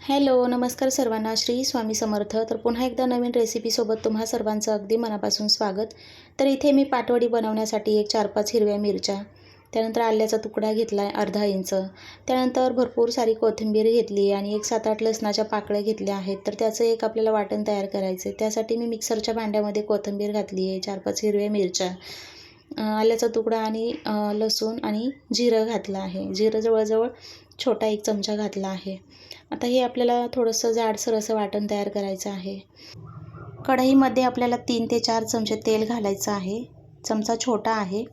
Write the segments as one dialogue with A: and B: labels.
A: Hello नमस्कार सर्वांना. श्री स्वामी समर्थ. तर पुन्हा एकदा नवीन रेसिपीसोबत तुम्हा सर्वांचं अगदी मनापासून स्वागत. तर इथे मी पाटवडी बनवण्यासाठी एक चार पाच हिरव्या मिरच्या त्यानंतर आल्याचा तुकडा घेतला आहे अर्धा इंच त्यानंतर भरपूर सारी कोथिंबीर घेतली आणि एक सात आठ लसणाच्या पाकळ्या घेतल्या आहेत. तर त्याचं एक आपल्याला वाटण तयार करायचं आहे त्यासाठी मी मिक्सरच्या भांड्यामध्ये कोथिंबीर घातली आहे चार पाच हिरव्या मिरच्या. आल्याचा तुकडा आणि लसूण आणि जिरं घातलं आहे. जिरं जवळजवळ छोटा एक चमचा घातला आहे. आता हे आपल्याला थोडंसं जाडसर असं वाटण तयार करायचं आहे. कढईमध्ये आपल्याला तीन ते चार चमचे तेल घालायचं आहे. चमचा छोटा आहे.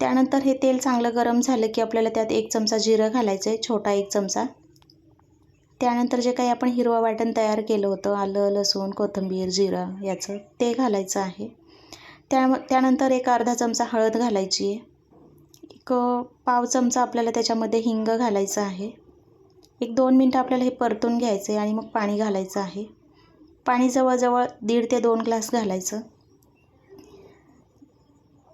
A: त्यानंतर हे तेल चांगलं गरम झालं की आपल्याला त्यात एक चमचा जिरं घालायचं आहे छोटा एक चमचा. त्यानंतर जे काही आपण हिरवं वाटण तयार केलं होतं आलं लसूण कोथिंबीर जिरं याचं ते घालायचं आहे. त्या त्यानंतर एक अर्धा चमचा हळद घालायची. आहे एक पाव चमचा आपल्याला त्याच्यामध्ये हिंग घालायचं आहे. एक दोन मिनटं आपल्याला हे परतून घ्यायचं आहे आणि मग पाणी घालायचं आहे. पाणी जवळजवळ दीड ते दोन ग्लास घालायचं.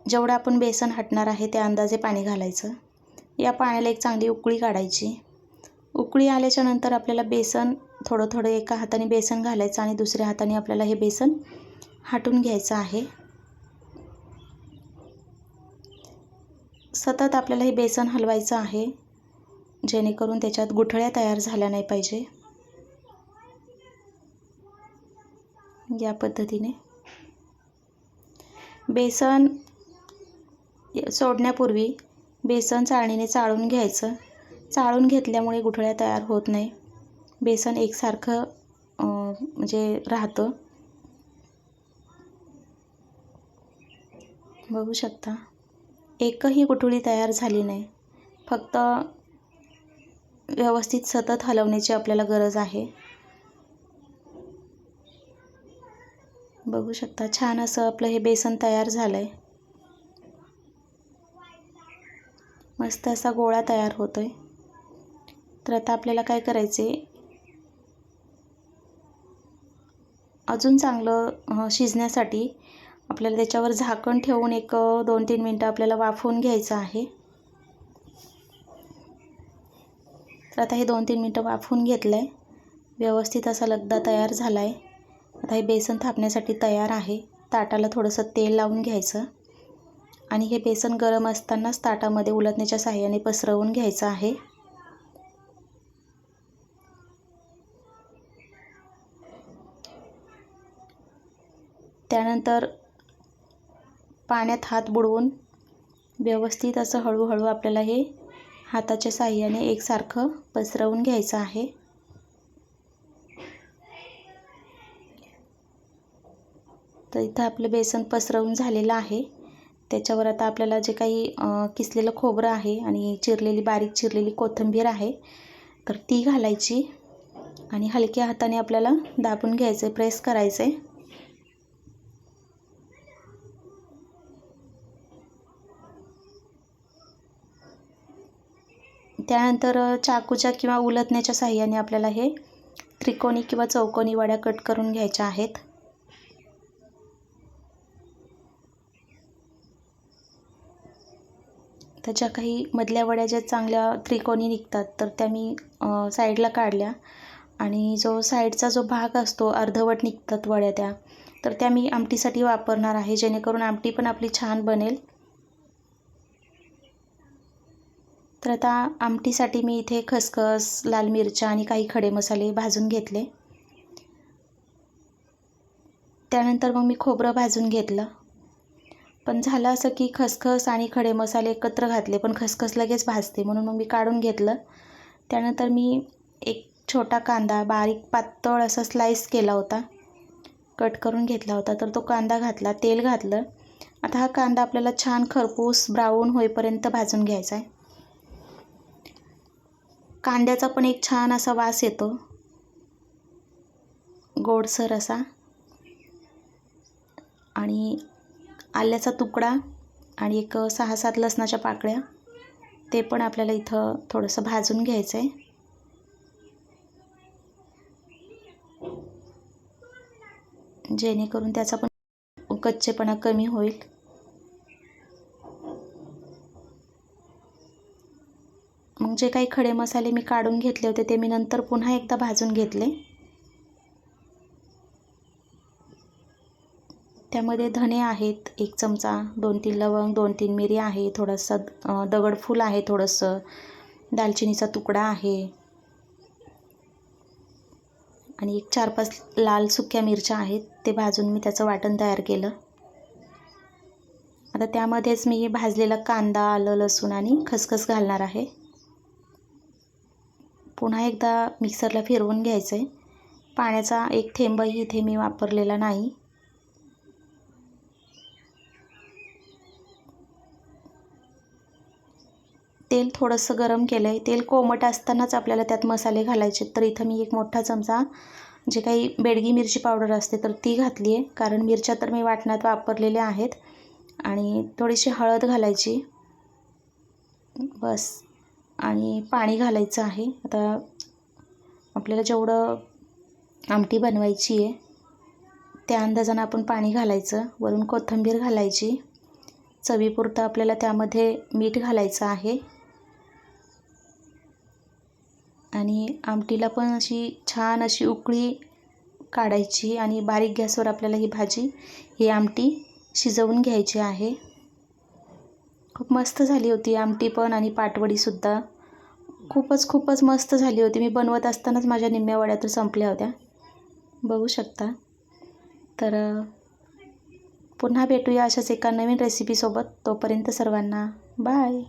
A: जेवढं आपण बेसन हटणार आहे त्या अंदाजे पाणी घालायचं. या पाण्याला एक चांगली उकळी काढायची. उकळी आल्याच्यानंतर आपल्याला बेसन थोडं थोडं एका हाताने बेसन घालायचं आणि दुसऱ्या हाताने आपल्याला हे बेसन हाटून घ्यायचं आहे. सतत आपल्याला हे बेसन हलवायचं आहे जेणेकरून त्याच्यात गुठळ्या तयार झाल्या नाही पाहिजे. या पद्धतीने. बेसन सोडण्यापूर्वी बेसन चाळणीने चाळून घ्यायचं. चाळून घेतल्यामुळे गुठळ्या तयार होत नाही. बेसन एकसारखं म्हणजे राहतं. बघू शकता. एकही गुठळी तयार झाली नाही. फक्त व्यवस्थित सतत हलवण्याची आपल्याला गरज आहे. बघू शकता छान असं आपलं हे बेसन तयार झालं आहे मस्त असा गोळा तयार होतो आहे तर आता आपल्याला काय करायचे अजून चांगलं शिजण्यासाठी आपल्याला त्याच्यावर झाकण ठेवून एक दोन तीन मिनटं आपल्याला वाफवून घ्यायचं आहे. तर आता हे दोन तीन मिनटं वाफवून घेतलं आहे व्यवस्थित असा लगदा तयार झाला आहे आता हे बेसन थापण्यासाठी तयार आहे. ताटाला थोडंसं तेल लावून घ्यायचं. आणि हे बेसन गरम असतानाच ताटामध्ये उलटण्याच्या साह्याने पसरवून घ्यायचं आहे. त्यानंतर पाण्यात हात बुडवून व्यवस्थित असं हळूहळू आपल्याला हे हाताच्या साह्याने एकसारखं पसरवून घ्यायचं आहे. तर इथं आपलं बेसन पसरवून झालेलं आहे. त्याच्यावर आता आपल्याला जे काही किसलेलं खोबरं आहे आणि चिरलेली बारीक चिरलेली कोथिंबीर आहे तर ती घालायची आणि हलक्या हाताने आपल्याला दाबून घ्यायचं आहे प्रेस करायचं आहे त्यानंतर चाकूच्या किंवा उलथण्याच्या साह्याने आपल्याला हे त्रिकोणी किंवा चौकोनी वड्या कट करून घ्यायच्या आहेत. त्याच्या काही मधल्या वड्या ज्या चांगल्या त्रिकोणी निघतात तर त्या मी साईडला काढल्या. आणि जो साईडचा जो भाग असतो अर्धवट निघतात वड्या त्या तर त्या मी आमटीसाठी वापरणार आहे जेणेकरून आमटी पण आपली छान बनेल. तर आता आमटीसाठी मी इथे खसखस लाल मिरच्या आणि काही खडे मसाले भाजून घेतले. त्यानंतर मग मी खोबरं भाजून घेतलं. पण झालं असं की खसखस आणि खडे मसाले एकत्र घातले पण खसखस लगेच भाजते म्हणून मग मी काढून घेतलं. त्यानंतर मी एक छोटा कांदा बारीक पातळ असा स्लाईस केला होता. कट करून घेतला होता तर तो कांदा घातला तेल घातलं. आता हा कांदा आपल्याला छान खरपूस ब्राऊन होईपर्यंत भाजून घ्यायचा आहे. कांद्याचा पण एक छान असा वास येतो. गोडसर असा. आणि आल्याचा तुकडा आणि एक सहा सात लसणाच्या पाकळ्या ते पण आपल्याला इथं थोडंसं भाजून घ्यायचं आहे जेणेकरून त्याचा पण कच्चेपणा कमी होईल. जे काही खडे मसाले मी काढून घेतले होते ते मी नंतर पुन्हा एकदा भाजून घेतले. त्यामध्ये धणे आहेत एक चमचा दोन तीन लवंग दोन तीन मिरी आहे थोडंसं दगडफूल आहे थोडंसं दालचिनीचा तुकडा आहे. आणि एक चार पाच लाल सुक्या मिरच्या आहेत ते भाजून मी त्याचं वाटण तयार केलं. आता त्यामध्येच मी भाजलेला कांदा आलं लसूण आणि खसखस घालणार आहे. पुन्हा एकदा मिक्सरला फिरवून घ्यायचं आहे पाण्याचा एक थेंबही इथे मी वापरलेला नाही. तेल थोडंसं गरम केलं आहे तेल कोमट असतानाच आपल्याला त्यात मसाले घालायचे. तर इथं मी एक मोठा चमचा जे काही बेडगी मिरची पावडर असते तर ती घातली आहे कारण मिरच्या तर मी वाटणात वापरलेल्या आहेत. आणि थोडीशी हळद घालायची. बस. आणि पाणी घालायचं आहे. आता आपल्याला जेवढं आमटी बनवायची आहे त्या अंदाजानं आपण पाणी घालायचं. वरून कोथिंबीर घालायची. चवीपुरतं आपल्याला त्यामध्ये मीठ घालायचं आहे. आणि आमटीला पण अशी छान अशी उकळी काढायची आणि बारीक गॅसवर आपल्याला ही भाजी ही आमटी शिजवून घ्यायची आहे. खूप मस्त झाली होती. आमटी पण आणि पाटवडीसुद्धा खूपच खूपच मस्त झाली होती. मी बनवत असतानाच माझ्या निम्म्या वड्या तर संपल्या होत्या. बघू शकता. तर पुन्हा भेटूया अशाच एका नवीन रेसिपीसोबत तोपर्यंत सर्वांना बाय